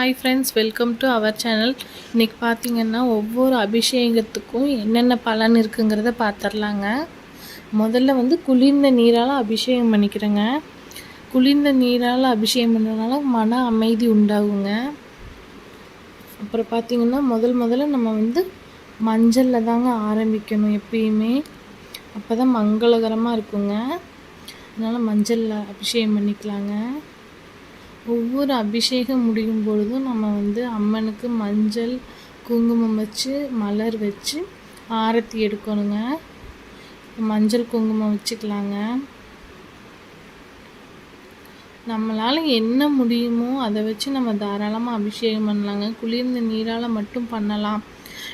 Hi friends welcome to our channel இன்றைக்கி பார்த்தீங்கன்னா ஒவ்வொரு அபிஷேகத்துக்கும் என்னென்ன பலன் இருக்குங்கிறத பார்த்துர்லாங்க முதல்ல வந்து குளிர்ந்த நீரால் அபிஷேகம் பண்ணிக்கிறேங்க. குளிர்ந்த நீரால் அபிஷேகம் பண்ணுறதுனால மன அமைதி உண்டாகுங்க. அப்புறம் பார்த்திங்கன்னா முதல் முதல்ல நம்ம வந்து மஞ்சளில் தாங்க ஆரம்பிக்கணும் எப்பயுமே. அப்போ தான் மங்களகரமாக இருக்குங்க. அதனால் மஞ்சளில் அபிஷேகம் பண்ணிக்கலாங்க. ஒவ்வொரு அபிஷேகம் முடியும் பொழுதும் நம்ம வந்து அம்மனுக்கு மஞ்சள் குங்குமம் வச்சு மலர் வச்சு ஆரத்தி எடுக்கணுங்க. மஞ்சள் குங்குமம் வச்சுக்கலாங்க. நம்மளால் என்ன முடியுமோ அதை வச்சு நம்ம தாராளமாக அபிஷேகம் பண்ணலாங்க. குளிர்ந்த நீரால் மட்டும் பண்ணலாம்.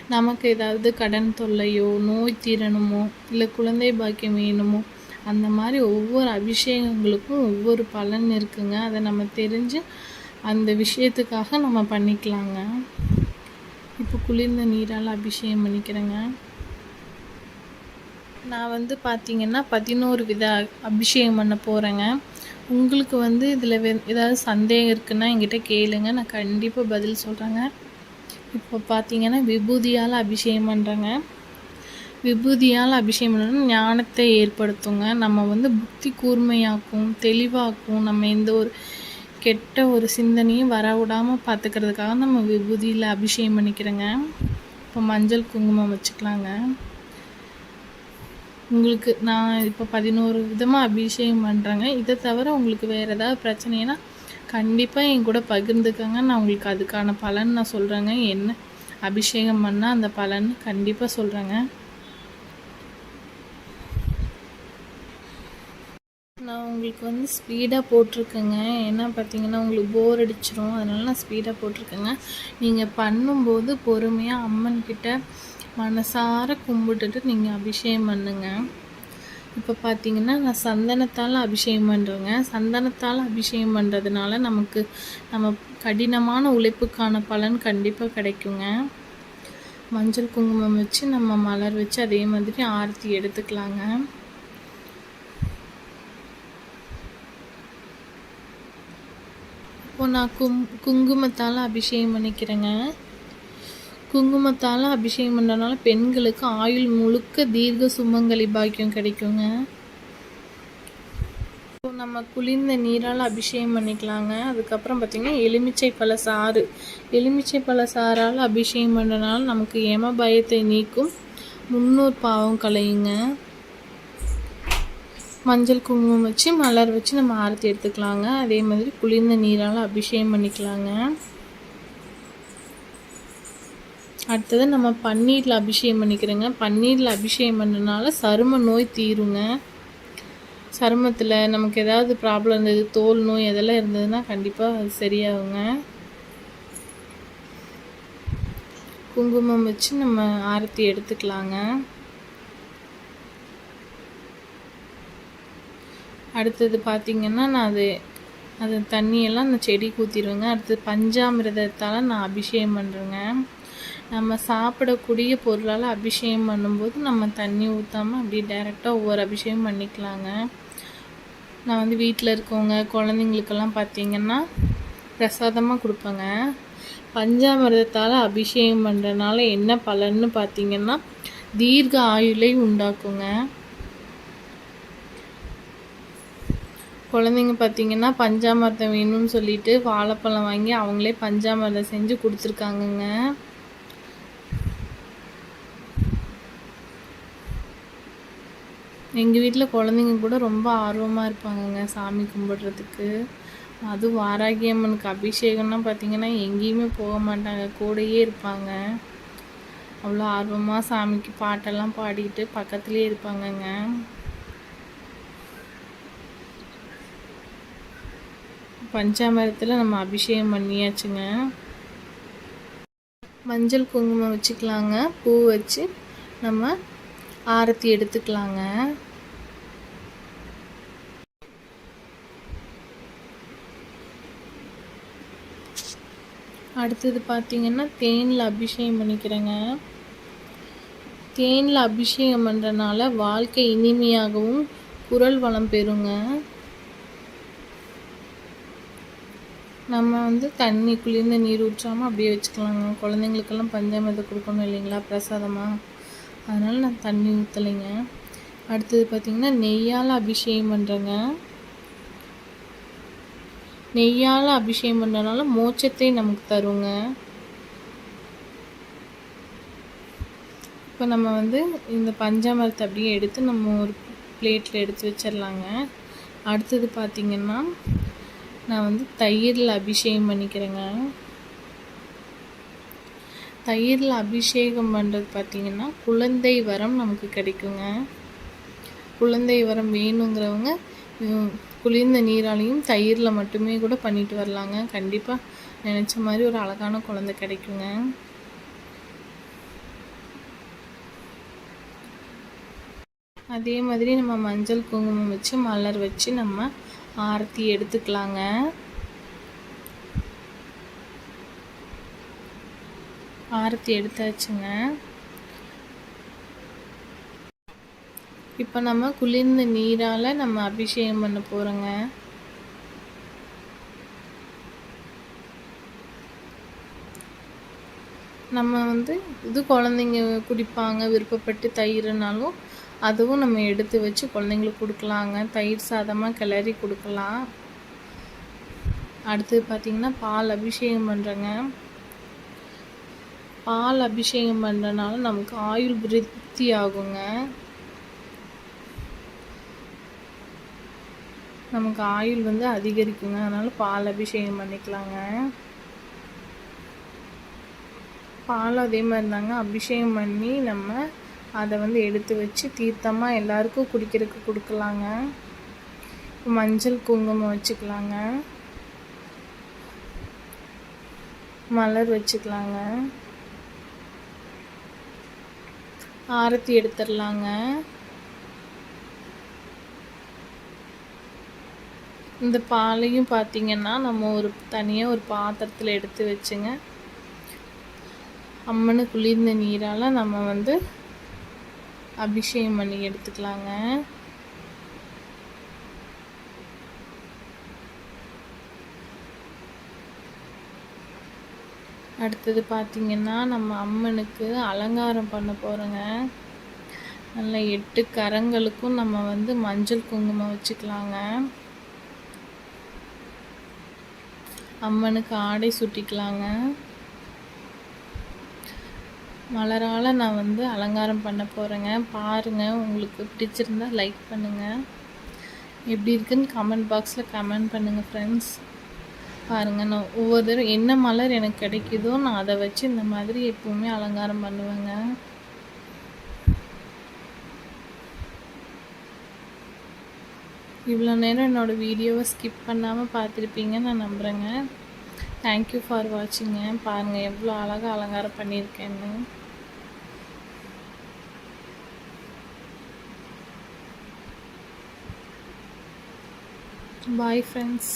நமக்கு ஏதாவது கடன் தொல்லையோ நோய் தீரணுமோ இல்லை குழந்தை பாக்கியம் வேணுமோ அந்த மாதிரி ஒவ்வொரு அபிஷேகங்களுக்கும் ஒவ்வொரு பலன் இருக்குங்க. அதை நம்ம தெரிஞ்சு அந்த விஷயத்துக்காக நம்ம பண்ணிக்கலாங்க. இப்போ குளிர்ந்த நீரால் அபிஷேகம் பண்ணிக்கிறேங்க. நான் வந்து பார்த்திங்கன்னா பதினோரு வித அபிஷேகம் பண்ண போகிறேங்க உங்களுக்கு வந்து இதில் ஏதாவது சந்தேகம் இருக்குன்னா என்கிட்ட கேளுங்க. நான் கண்டிப்பாக பதில் சொல்கிறேங்க இப்போ பார்த்தீங்கன்னா விபூதியால் அபிஷேகம் பண்ணுறேங்க விபூதியால் அபிஷேகம் பண்ணணும் ஞானத்தை ஏற்படுத்துங்க. நம்ம வந்து புத்தி கூர்மையாக்கும் தெளிவாக்கும் நம்ம எந்த ஒரு கெட்ட ஒரு சிந்தனையும் வர விடாமல் பார்த்துக்கிறதுக்காக நம்ம விபூதியில் அபிஷேகம் பண்ணிக்கிறேங்க. இப்போ மஞ்சள் குங்குமம் வச்சுக்கலாங்க. உங்களுக்கு நான் இப்போ பதினோரு விதமாக அபிஷேகம் பண்ணுறேங்க இதை தவிர உங்களுக்கு வேறு ஏதாவது பிரச்சனைனா கண்டிப்பாக என் கூட பகிர்ந்துக்கங்க. நான் உங்களுக்கு அதுக்கான பலன் நான் சொல்கிறேங்க என்ன அபிஷேகம் பண்ணால் அந்த பலன் கண்டிப்பாக சொல்கிறேங்க இதுக்கு வந்து ஸ்பீடாக போட்டிருக்கேங்க. ஏன்னா பார்த்தீங்கன்னா உங்களுக்கு போர் அடிச்சிடும் அதனால நான் ஸ்பீடாக போட்டிருக்கேங்க. நீங்கள் பண்ணும்போது பொறுமையாக அம்மன்கிட்ட மனசார கும்பிட்டுட்டு நீங்கள் அபிஷேகம் பண்ணுங்க. இப்போ பார்த்தீங்கன்னா நான் சந்தனத்தால் அபிஷேகம் பண்ணுறேங்க சந்தனத்தால் அபிஷேகம் பண்ணுறதுனால நமக்கு நம்ம கடினமான உழைப்புக்கான பலன் கண்டிப்பாக கிடைக்குங்க. மஞ்சள் குங்குமம் வச்சு நம்ம மலர் வச்சு அதே மாதிரி ஆரத்தி எடுத்துக்கலாங்க. இப்போ நான் கும் குங்குமத்தால் அபிஷேகம் பண்ணிக்கிறேங்க. குங்குமத்தால் அபிஷேகம் பண்ணுறதுனால பெண்களுக்கு ஆயுள் முழுக்க தீர்க்க சுமங்கலி பாக்கியம் கிடைக்குங்க. இப்போ நம்ம குளிர்ந்த நீரால் அபிஷேகம் பண்ணிக்கலாங்க. அதுக்கப்புறம் பார்த்திங்கன்னா எலுமிச்சை பழ சாறு. எலுமிச்சை பழ சாறால் அபிஷேகம் பண்ணுறதுனால நமக்கு ஏம பயத்தை நீக்கும் முன்னூறு பாவம் கலையுங்க மஞ்சள் குங்குமம் வச்சு மலர் வச்சு நம்ம ஆரத்தி எடுத்துக்கலாங்க. அதே மாதிரி குளிர்ந்த நீரால் அபிஷேகம் பண்ணிக்கலாங்க. அடுத்தது நம்ம பன்னீரில் அபிஷேகம் பண்ணிக்கிறோங்க. பன்னீரில் அபிஷேகம் பண்ணனால சரும நோய் தீருங்க. சருமத்தில் நமக்கு ஏதாவது ப்ராப்ளம் இருந்தது தோல் நோய் எதெல்லாம் இருந்ததுன்னா கண்டிப்பாக அது சரியாகுங்க. குங்குமம் வச்சு நம்ம ஆரத்தி எடுத்துக்கலாங்க. அடுத்தது பார்த்திங்கன்னா நான் அது அது தண்ணியெல்லாம் நான் செடி ஊற்றிடுவேங்க அடுத்தது பஞ்சாமிரதத்தால் நான் அபிஷேகம் பண்ணுறேங்க நம்ம சாப்பிடக்கூடிய பொருளால் அபிஷேகம் பண்ணும்போது நம்ம தண்ணி ஊற்றாமல் அப்படியே டைரெக்டாக ஒவ்வொரு அபிஷேகம் பண்ணிக்கலாங்க. நான் வந்து வீட்டில் இருக்கவங்க குழந்தைங்களுக்கெல்லாம் பார்த்திங்கன்னா பிரசாதமாக கொடுப்பேங்க. பஞ்சாமிரதத்தால் அபிஷேகம் பண்ணுறதுனால என்ன பலன்னு பார்த்திங்கன்னா தீர்க்க ஆயுளை உண்டாக்குங்க. குழந்தைங்க பார்த்தீங்கன்னா பஞ்சாமிரதம் வேணும்னு சொல்லிட்டு வாழைப்பழம் வாங்கி அவங்களே பஞ்சாமிரதம் செஞ்சு கொடுத்துருக்காங்கங்க. எங்கள் வீட்டில் குழந்தைங்க கூட ரொம்ப ஆர்வமாக இருப்பாங்கங்க சாமி கும்பிடுறதுக்கு. அதுவும் வாராகி அம்மனுக்கு அபிஷேகம்னா பார்த்திங்கன்னா எங்கேயுமே போக மாட்டாங்க கூடையே இருப்பாங்க. அவ்வளோ ஆர்வமாக சாமிக்கு பாட்டெல்லாம் பாடிட்டு பக்கத்துலேயே இருப்பாங்கங்க. பஞ்சாமிரத்தில் நம்ம அபிஷேகம் பண்ணியாச்சுங்க. மஞ்சள் குங்குமம் வச்சுக்கலாங்க. பூ வச்சு நம்ம ஆரத்தி எடுத்துக்கலாங்க. அடுத்தது பார்த்திங்கன்னா தேனில் அபிஷேகம் பண்ணிக்கிறேங்க. தேனில் அபிஷேகம் பண்ணுறனால வாழ்க்கை இனிமையாகவும் குரல் வளம் பெறுங்க. நம்ம வந்து தண்ணி குளிர்ந்த நீர் ஊற்றாமல் அப்படியே வச்சுக்கலாங்க. குழந்தைங்களுக்கெல்லாம் பஞ்சாமிரதம் கொடுக்கணும் இல்லைங்களா? பிரசாதமாக அதனால் நான் தண்ணி ஊற்றலைங்க அடுத்தது பார்த்திங்கன்னா நெய்யால் அபிஷேகம் பண்ணுறேங்க நெய்யால் அபிஷேகம் பண்ணுறதுனால மோட்சத்தை நமக்கு தருங்க. இப்போ நம்ம வந்து இந்த பஞ்சாமிரத்தை அப்படியே எடுத்து நம்ம ஒரு பிளேட்டில் எடுத்து வச்சிடலாங்க அடுத்தது பார்த்திங்கன்னா நான் வந்து தயிரில் அபிஷேகம் பண்ணிக்கிறேங்க. தயிரில் அபிஷேகம் பண்ணுறது பார்த்திங்கன்னா குழந்தை வரம் நமக்கு கிடைக்குங்க. குழந்தை வரம் வேணுங்கிறவங்க குளிர்ந்த நீராலையும் தயிரில் மட்டுமே கூட பண்ணிட்டு வரலாங்க. கண்டிப்பாக நினச்ச மாதிரி ஒரு அழகான குழந்தை கிடைக்குங்க. அதே மாதிரி நம்ம மஞ்சள் குங்குமம் வச்சு மலர் வச்சு நம்ம ஆரத்தி எடுத்துக்கலாங்க. ஆரத்தி எடுத்தாச்சுங்க. இப்போ நம்ம குளிர்ந்த நீரால் நம்ம அபிஷேகம் பண்ண போகிறோங்க நம்ம வந்து இது குழந்தைங்க குடிப்பாங்க விருப்பப்பட்டு தயிர்னாலும் அதுவும் நம்ம எடுத்து வச்சு குழந்தைங்களுக்கு கொடுக்கலாங்க. தயிர் சாதமாக கிளறி கொடுக்கலாம். அடுத்தது பார்த்திங்கன்னா பால் அபிஷேகம் பண்ணுறேங்க பால் அபிஷேகம் பண்ணுறனால நமக்கு ஆயுள் விருத்தி ஆகுங்க. நமக்கு ஆயுள் வந்து அதிகரிக்குங்க. அதனால் பால் அபிஷேகம் பண்ணிக்கலாங்க. பால் அதே மாதிரி தாங்க அபிஷேகம் பண்ணி நம்ம அதை வந்து எடுத்து வச்சு தீர்த்தமாக எல்லாருக்கும் குடிக்கிறதுக்கு கொடுக்கலாங்க. மஞ்சள் குங்குமம் வச்சுக்கலாங்க. மலர் வச்சுக்கலாங்க. ஆரத்தி எடுத்துடலாங்க. இந்த பாலையும் பார்த்திங்கன்னா நம்ம ஒரு தனியாக ஒரு பாத்திரத்தில் எடுத்து வச்சுங்க. அம்மனு குளிர்ந்த நீரால் நம்ம வந்து அபிஷேகம் பண்ணி எடுத்துக்கலாங்க. அடுத்தது பார்த்திங்கன்னா நம்ம அம்மனுக்கு அலங்காரம் பண்ண போகிறோங்க நல்ல எட்டு கரங்களுக்கும் நம்ம வந்து மஞ்சள் குங்குமம் வச்சுக்கலாங்க. அம்மனுக்கு ஆடை சுட்டிக்கலாங்க. மலரால் நான் வந்து அலங்காரம் பண்ண போகிறேங்க பாருங்கள் உங்களுக்கு பிடிச்சிருந்தா லைக் பண்ணுங்கள் எப்படி இருக்குன்னு கமெண்ட் பாக்ஸில் கமெண்ட் பண்ணுங்கள் ஃப்ரெண்ட்ஸ் பாருங்கள் நான் ஒவ்வொரு தடவை என்ன மலர் எனக்கு கிடைக்குதோ நான் அதை வச்சு இந்த மாதிரி எப்போவுமே அலங்காரம் பண்ணுவேங்க. இவ்வளோ நேரம் என்னோடய வீடியோவை ஸ்கிப் பண்ணாமல் பார்த்துருப்பீங்கன்னு நான் நம்புகிறேங்க தேங்க்யூ ஃபார் வாட்சிங்க பாருங்கள் எவ்வளோ அழகாக அலங்காரம் பண்ணியிருக்கேன்னு. Bye friends